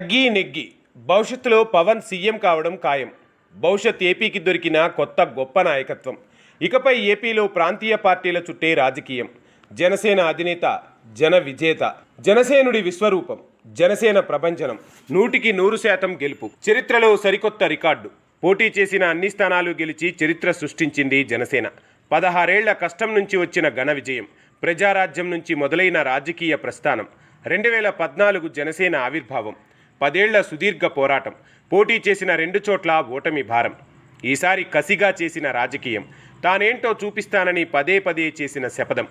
నెగ్గి నెగ్గి. భవిష్యత్తులో పవన్ సీఎం కావడం ఖాయం. భవిష్యత్ ఏపీకి దొరికిన కొత్త గొప్ప నాయకత్వం. ఇకపై ఏపీలో ప్రాంతీయ పార్టీల చుట్టే రాజకీయం. జనసేన అధినేత జన విజేత. జనసేనుడి విశ్వరూపం జనసేన ప్రభంజనం. నూటికి నూరు శాతం గెలుపు. చరిత్రలో సరికొత్త రికార్డు. పోటీ చేసిన అన్ని స్థానాలు గెలిచి చరిత్ర సృష్టించింది జనసేన. పదహారేళ్ళ కష్టం నుంచి వచ్చిన ఘన విజయం. ప్రజారాజ్యం నుంచి మొదలైన రాజకీయ ప్రస్థానం. రెండు వేల పద్నాలుగు జనసేన ఆవిర్భావం. పదేళ్ళ సుదీర్ఘ పోరాటం. పోటీ చేసిన రెండు చోట్ల ఓటమి భారం. ఈసారి కసిగా చేసిన రాజకీయం. తానేంటో చూపిస్తానని పదే పదే చేసిన శపథం.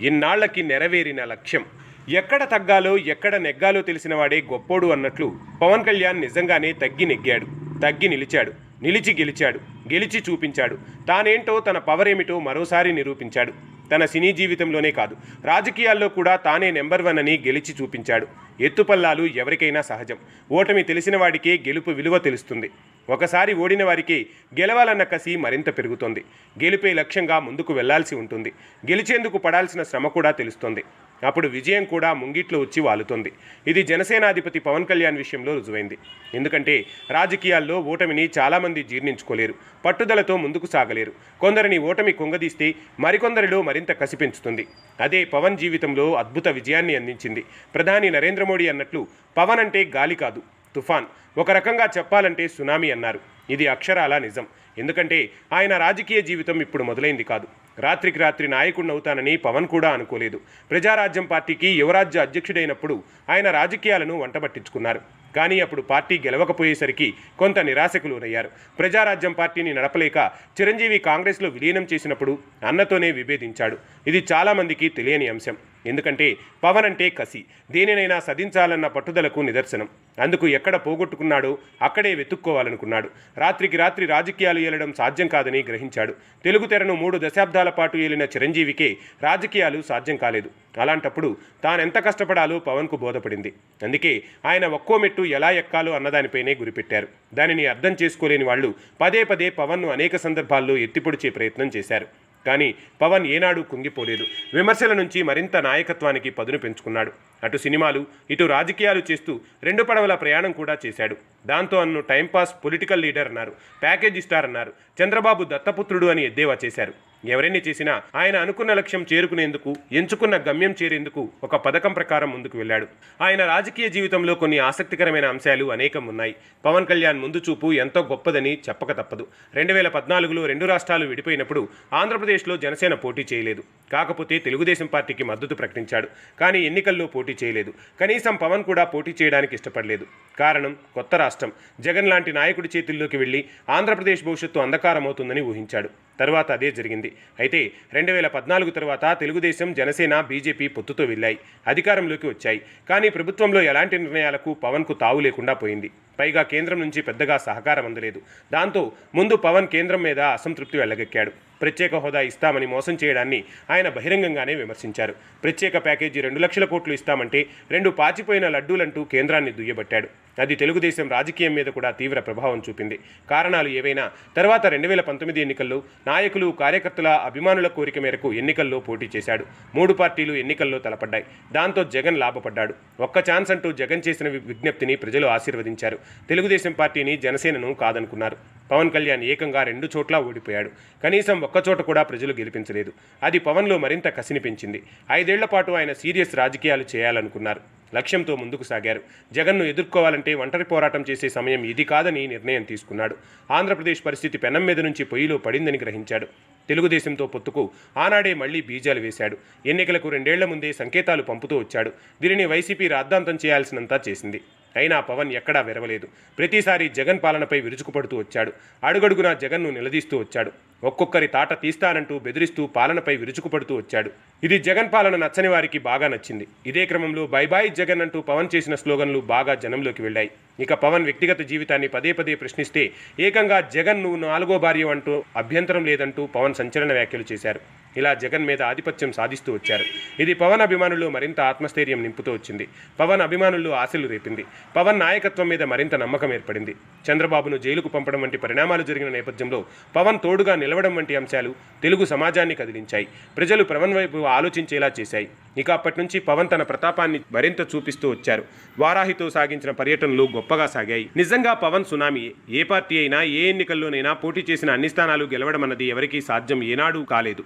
ఇన్నాళ్ళకి నెరవేరిన లక్ష్యం. ఎక్కడ తగ్గాలో ఎక్కడ నెగ్గాలో తెలిసిన వాడే గొప్పోడు అన్నట్లు పవన్ కళ్యాణ్ నిజంగానే తగ్గి నెగ్గాడు. తగ్గి నిలిచాడు. నిలిచి గెలిచాడు. గెలిచి చూపించాడు. తానేంటో తన పవర్ ఏమిటో మరోసారి నిరూపించాడు. తన సినీ జీవితంలోనే కాదు. రాజకీయాల్లో కూడా తానే నెంబర్ వన్ అని గెలిచి చూపించాడు. ఎత్తుపల్లాలు ఎవరికైనా సహజం. ఓటమి తెలిసిన వాడికి గెలుపు విలువ తెలుస్తుంది. ఒకసారి ఓడిన వారికి గెలవాలన్న కసి మరింత పెరుగుతోంది. గెలిపే లక్ష్యంగా ముందుకు వెళ్ళాల్సి ఉంటుంది. గెలిచేందుకు పడాల్సిన శ్రమ కూడా తెలుస్తుంది. అప్పుడు విజయం కూడా ముంగిట్లో వచ్చి వాలుతోంది. ఇది జనసేనాధిపతి పవన్ కళ్యాణ్ విషయంలో రుజువైంది. ఎందుకంటే రాజకీయాల్లో ఓటమిని చాలామంది జీర్ణించుకోలేరు. పట్టుదలతో ముందుకు సాగలేరు. కొందరిని ఓటమి కుంగదీస్తే మరికొందరిలో మరింత కసి పెంచుతుంది. అదే పవన్ జీవితంలో అద్భుత విజయాన్ని అందించింది. ప్రధాని నరేంద్ర మోడీ అన్నట్లు పవన్ అంటే గాలి కాదు తుఫాన్. ఒక రకంగా చెప్పాలంటే సునామీ అన్నారు. ఇది అక్షరాల నిజం. ఎందుకంటే ఆయన రాజకీయ జీవితం ఇప్పుడు మొదలైంది కాదు. రాత్రికి రాత్రి నాయకుడిని అవుతానని పవన్ కూడా అనుకోలేదు. ప్రజారాజ్యం పార్టీకి యువరాజ్య అధ్యక్షుడైనప్పుడు ఆయన రాజకీయాలను వంటబట్టించుకున్నారు. కానీ అప్పుడు పార్టీ గెలవకపోయేసరికి కొంత నిరాశకు లోనయ్యారు. ప్రజారాజ్యం పార్టీని నడపలేక చిరంజీవి కాంగ్రెస్లో విలీనం చేసినప్పుడు అన్నతోనే విభేదించాడు. ఇది చాలామందికి తెలియని అంశం. ఎందుకంటే పవన్ అంటే కసి. దేనినైనా సధించాలన్న పట్టుదలకు నిదర్శనం. అందుకు ఎక్కడ పోగొట్టుకున్నాడో అక్కడే వెతుక్కోవాలనుకున్నాడు. రాత్రికి రాత్రి రాజకీయాలు ఏలడం సాధ్యం కాదని గ్రహించాడు. తెలుగు తెరను మూడు దశాబ్దాల పాటు ఏలిన చిరంజీవికే రాజకీయాలు సాధ్యం కాలేదు. అలాంటప్పుడు తానెంత కష్టపడాలో పవన్కు బోధపడింది. అందుకే ఆయన ఒక్కో మెట్టు ఎలా ఎక్కాలో అన్నదానిపైనే గురిపెట్టారు. దానిని అర్థం చేసుకోలేని వాళ్ళు పదే పదే పవన్ను అనేక సందర్భాల్లో ఎత్తిపొడిచే ప్రయత్నం చేశారు. కానీ పవన్ ఏనాడు కుంగిపోలేదు. విమర్శల నుంచి మరింత నాయకత్వానికి పదును పెంచుకున్నాడు. అటు సినిమాలు ఇటు రాజకీయాలు చేస్తూ రెండు పడవల ప్రయాణం కూడా చేశాడు. దాంతో అన్ను టైంపాస్ పొలిటికల్ లీడర్ అన్నారు ప్యాకేజ్ స్టార్ అన్నారు చంద్రబాబు దత్తపుత్రుడు అని ఎద్దేవా చేశారు. ఎవరెన్ని చేసినా ఆయన అనుకున్న లక్ష్యం చేరుకునేందుకు ఎంచుకున్న గమ్యం చేరేందుకు ఒక పథకం ప్రకారం ముందుకు వెళ్ళాడు. ఆయన రాజకీయ జీవితంలో కొన్ని ఆసక్తికరమైన అంశాలు అనేకం ఉన్నాయి పవన్ కళ్యాణ్ ముందు చూపు ఎంతో గొప్పదని చెప్పక తప్పదు. రెండు వేల పద్నాలుగులో రెండు రాష్ట్రాలు విడిపోయినప్పుడు ఆంధ్రప్రదేశ్లో జనసేన పోటీ చేయలేదు. కాకపోతే తెలుగుదేశం పార్టీకి మద్దతు ప్రకటించాడు. కానీ ఎన్నికల్లో పోటీ చేయలేదు. కనీసం పవన్ కూడా పోటీ చేయడానికి ఇష్టపడలేదు. కారణం కొత్త రాష్ట్రం. జగన్ లాంటి నాయకుడి చేతుల్లోకి వెళ్ళి ఆంధ్రప్రదేశ్ భవిష్యత్తు అంధకారమవుతుందని ఊహించాడు. తర్వాత అదే జరిగింది. అయితే రెండు వేల పద్నాలుగు తర్వాత తెలుగుదేశం జనసేన బీజేపీ పొత్తుతో వెళ్ళాయి. అధికారంలోకి వచ్చాయి. కానీ ప్రభుత్వంలో ఎలాంటి నిర్ణయాలకు పవన్కు తావు లేకుండా పోయింది. పైగా కేంద్రం నుంచి పెద్దగా సహకారం అందలేదు. దాంతో ముందు పవన్ కేంద్రం మీద అసంతృప్తి వెళ్ళగక్కాడు ప్రత్యేక హోదా ఇస్తామని మోసం చేయడాన్ని ఆయన బహిరంగంగానే విమర్శించారు. ప్రత్యేక ప్యాకేజీ రెండు లక్షల కోట్లు ఇస్తామంటే రెండు పాచిపోయిన లడ్డూలంటూ కేంద్రాన్ని దుయ్యబట్టాడు. అది తెలుగుదేశం రాజకీయం మీద కూడా తీవ్ర ప్రభావం చూపింది. కారణాలు ఏవైనా తర్వాత రెండు వేల పంతొమ్మిది ఎన్నికల్లో నాయకులు కార్యకర్తల అభిమానుల కోరిక మేరకు ఎన్నికల్లో పోటీ చేశాడు. మూడు పార్టీలు ఎన్నికల్లో తలపడ్డాయి. దాంతో జగన్ లాభపడ్డాడు. ఒక్క ఛాన్స్ అంటూ జగన్ చేసిన విజ్ఞప్తిని ప్రజలు ఆశీర్వదించారు. తెలుగుదేశం పార్టీని జనసేనను కాదనుకున్నారు. పవన్ కళ్యాణ్ ఏకంగా రెండు చోట్ల ఓడిపోయాడు. కనీసం ఒక్కచోట కూడా ప్రజలు గెలిపించలేదు. అది పవన్లో మరింత కసిని పెంచింది ఐదేళ్ళ పాటు ఆయన సీరియస్ రాజకీయాలు చేయాలనుకున్నారు. లక్ష్యంతో ముందుకు సాగారు. జగన్ను ఎదుర్కోవాలంటే ఒంటరి పోరాటం చేసే సమయం ఇది కాదని నిర్ణయం తీసుకున్నాడు. ఆంధ్రప్రదేశ్ పరిస్థితి పెనం మీద నుంచి పొయ్యిలో పడిందని గ్రహించాడు. తెలుగుదేశంతో పొత్తుకు ఆనాడే మళ్ళీ బీజాలు వేశాడు. ఎన్నికలకు రెండేళ్ళ ముందే సంకేతాలు పంపుతూ వచ్చాడు. దీనిని వైసీపీ రాద్ధాంతం చేయాల్సినంతా చేసింది. అయినా పవన్ ఎక్కడా వెరవలేదు. ప్రతిసారి జగన్ పాలనపై విరుచుకుపడుతూ వచ్చాడు. అడుగడుగునా జగన్ను నిలదీస్తూ వచ్చాడు. ఒక్కొక్కరి తాట తీస్తానంటూ బెదిరిస్తూ పాలనపై విరుచుకుపడుతూ వచ్చాడు. ఇది జగన్ పాలన నచ్చని వారికి బాగా నచ్చింది. ఇదే క్రమంలో బై బాయ్ జగన్ అంటూ పవన్ చేసిన స్లోగన్లు బాగా జనంలోకి వెళ్ళాయి. ఇక పవన్ వ్యక్తిగత జీవితాన్ని పదే పదే ప్రశ్నిస్తే ఏకంగా జగన్ నువ్వు నాలుగో భార్య అంటూ అభ్యంతరం లేదంటూ పవన్ సంచలన వ్యాఖ్యలు చేశారు. ఇలా జగన్ మీద ఆధిపత్యం సాధిస్తూ వచ్చారు. ఇది పవన్ అభిమానులు మరింత ఆత్మస్థైర్యం నింపుతూ వచ్చింది. పవన్ అభిమానులు ఆశలు రేపింది. పవన్ నాయకత్వం మీద మరింత నమ్మకం ఏర్పడింది. చంద్రబాబును జైలుకు పంపడం వంటి పరిణామాలు జరిగిన నేపథ్యంలో పవన్ తోడుగా నిలవడం వంటి అంశాలు తెలుగు సమాజాన్ని కదిలించాయి. ప్రజలు పవన్ వైపు ఆలోచించేలా చేశాయి. ఇక అప్పటి నుంచి పవన్ తన ప్రతాపాన్ని మరింత చూపిస్తూ వచ్చారు. వారాహితో సాగించిన పర్యటనలు గొప్పగా సాగాయి. నిజంగా పవన్ సునామీ ఏ పార్టీ అయినా ఏ ఎన్నికల్లోనైనా పోటీ చేసిన అన్ని స్థానాలు గెలవడం అన్నది ఎవరికీ సాధ్యం ఏనాడూ కాలేదు.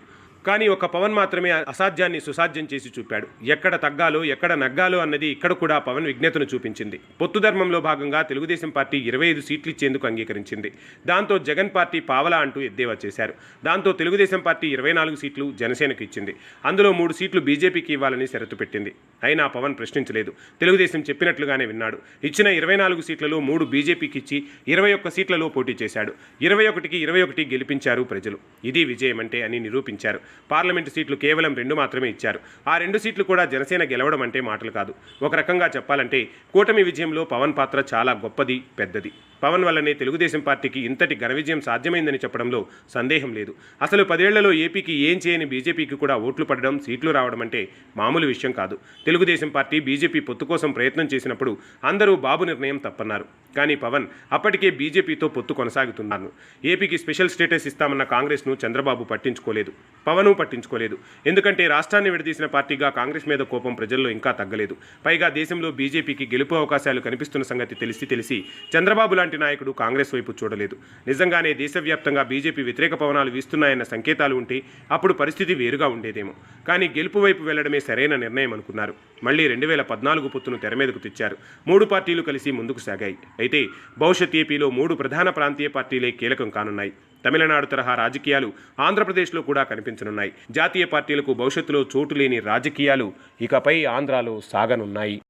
కానీ ఒక పవన్ మాత్రమే అసాధ్యాన్ని సుసాధ్యం చేసి చూపాడు. ఎక్కడ తగ్గాలో ఎక్కడ నగ్గాలో అన్నది ఇక్కడ కూడా పవన్ విజ్ఞతను చూపించింది. పొత్తు ధర్మంలో భాగంగా తెలుగుదేశం పార్టీ ఇరవై ఐదు సీట్లు ఇచ్చేందుకు అంగీకరించింది. దాంతో జగన్ పార్టీ పావలా అంటూ ఎద్దేవా చేశారు. దాంతో తెలుగుదేశం పార్టీ ఇరవై నాలుగు సీట్లు జనసేనకు ఇచ్చింది. అందులో మూడు సీట్లు బీజేపీకి ఇవ్వాలని షరతు పెట్టింది. అయినా పవన్ ప్రశ్నించలేదు. తెలుగుదేశం చెప్పినట్లుగానే విన్నాడు. ఇచ్చిన ఇరవై నాలుగు సీట్లలో మూడు బీజేపీకి ఇచ్చి ఇరవై ఒక్క సీట్లలో పోటీ చేశాడు. ఇరవై ఒకటికి ఇరవై ఒకటి గెలిపించారు ప్రజలు. ఇది విజయం అంటే అని నిరూపించారు. పార్లమెంటు సీట్లు కేవలం రెండు మాత్రమే ఇచ్చారు. ఆ రెండు సీట్లు కూడా జనసేన గెలవడం అంటే మాటలు కాదు. ఒక రకంగా చెప్పాలంటే కూటమి విజయంలో పవన్ పాత్ర చాలా గొప్పది పెద్దది. పవన్ వల్లనే తెలుగుదేశం పార్టీకి ఇంతటి ఘన విజయం సాధ్యమైందని చెప్పడంలో సందేహం లేదు. అసలు పదేళ్ళలో ఏపీకి ఏం చేయని బీజేపీకి కూడా ఓట్లు పడడం సీట్లు రావడం అంటే మామూలు విషయం కాదు. తెలుగుదేశం పార్టీ బీజేపీ పొత్తు కోసం ప్రయత్నం చేసినప్పుడు అందరూ బాబు నిర్ణయం తప్పన్నారు. కానీ పవన్ అప్పటికే బీజేపీతో పొత్తు కొనసాగుతున్నాను ఏపీకి స్పెషల్ స్టేటస్ ఇస్తామన్న కాంగ్రెస్ను చంద్రబాబు పట్టించుకోలేదు. పవన్ పట్టించుకోలేదు. ఎందుకంటే రాష్ట్రాన్ని విడదీసిన పార్టీగా కాంగ్రెస్ మీద కోపం ప్రజల్లో ఇంకా తగ్గలేదు. పైగా దేశంలో బీజేపీకి గెలుపు అవకాశాలు కనిపిస్తున్న సంగతి తెలిసి తెలిసి చంద్రబాబు లాంటి నాయకుడు కాంగ్రెస్ వైపు చూడలేదు. నిజంగానే దేశవ్యాప్తంగా బీజేపీ వ్యతిరేక పవనాలు వీస్తున్నాయన్న సంకేతాలు ఉంటే అప్పుడు పరిస్థితి వేరుగా ఉండేదేమో. కానీ గెలుపు వైపు వెళ్ళడమే సరైన నిర్ణయం అనుకున్నారు. మళ్ళీ రెండు వేల పద్నాలుగు పొత్తును తెర మీదకు తెచ్చారు. మూడు పార్టీలు కలిసి ముందుకు సాగాయి. అయితే భవిష్యత్ ఏపీలో మూడు ప్రధాన ప్రాంతీయ పార్టీలే కీలకం కానున్నాయి. తమిళనాడు తరహా రాజకీయాలు ఆంధ్రప్రదేశ్లో కూడా కనిపించనున్నాయి. జాతీయ పార్టీలకు భవిష్యత్తులో చోటు లేని రాజకీయాలు ఇకపై ఆంధ్రాలో సాగనున్నాయి.